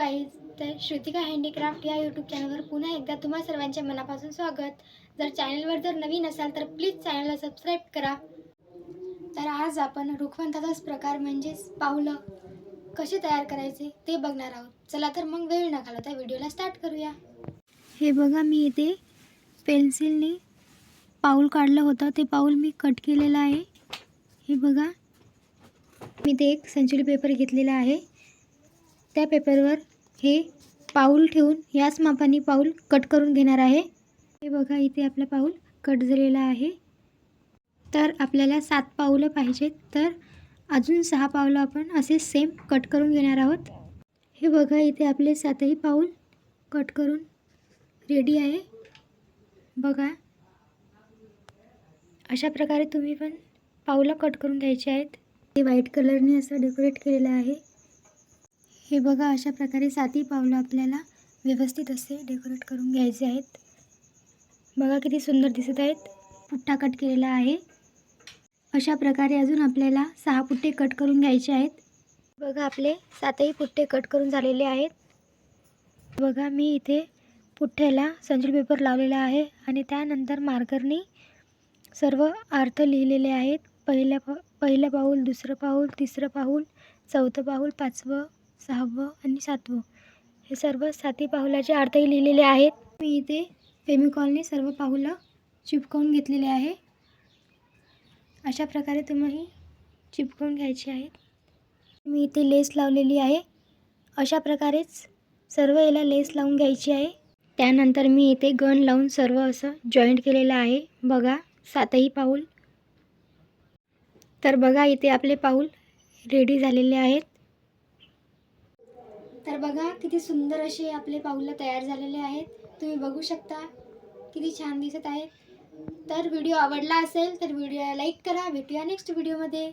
Guys तर Shrutika handicraft या YouTube चॅनलवर पुन्हा एकदा तुम्हा सर्वांचे मनापासून स्वागत. जर चॅनलवर जर नवीन असाल तर प्लीज चॅनलला सबस्क्राईब करा. तर आज आपण रुखवंताचाच प्रकार म्हणजेच पावलं कसे तयार करायचे ते बघणार आहोत. चला तर मग वेळ न घालवता व्हिडिओला स्टार्ट करूया. हे बघा मी इथे पेन्सिलने पाऊल काढलं होतं. ते पाऊल मी कट केलेलं आहे. हे बघा मी ते एक सेंचुरी पेपर घेतलेला आहे. त्या पेपरवर हे पाऊल ठेवून याच मापाने पाऊल कट करून घेणार आहे. हे बघा इथे आपला पाऊल कट झालेला आहे. तर आपल्याला सात पाऊलं पाहिजेत तर अजून सहा पावलं आपण असे सेम कट करून घेणार आहोत. हे बघा इथे आपले सातही पाऊल कट करून रेडी आहे. बघा. अशा प्रकारे तुम्ही पण पावलं कट करून घ्यायचे आहेत. ते व्हाईट कलरने असं डेकोरेट केलेलं आहे. हे बघा अशा प्रकारे सातही पावलं आपल्याला व्यवस्थित असे डेकोरेट करून घ्यायचे आहेत. बघा किती सुंदर दिसत आहेत. पुट्टा कट केलेला आहे. अशा प्रकारे अजून आपल्याला सहा पुट्टे कट करून घ्यायचे आहेत. बघा आपले सातही पुट्टे कट करून झालेले आहेत. बघा मी इथे पुठ्ठ्याला संचल पेपर लावलेला आहे आणि त्यानंतर मार्करने सर्व अर्थ लिहिलेले आहेत. पहिल्या पा पहिलं पाऊल दुसरं पाऊल तिसरं पाऊल चौथं पाऊल पाचवं सहावं आणि सातवं. हे सर्व साती पाहुलाचे अर्थही लिहिलेले आहेत. मी इथे फेमिकॉलने सर्व पाहुलं चिपकवून घेतलेले आहे. अशा प्रकारे तुम्ही चिपकवून घ्यायचे आहेत. मी इथे लेस लावलेली आहे. अशा प्रकारेच सर्व याला लेस लावून घ्यायची आहे. त्यानंतर मी इथे गन लावून सर्व असं जॉईंट केलेलं आहे. बघा सातही पाऊल. तर बघा इथे आपले पाऊल रेडी झालेले आहेत. तर बघा किती सुंदर असे आपले पाऊलं तयार झालेले आहेत. तुम्ही बघू शकता किती छान दिसत आहेत. तर व्हिडिओ आवडला असेल तर व्हिडिओला लाईक करा. भेटूया नेक्स्ट व्हिडिओमध्ये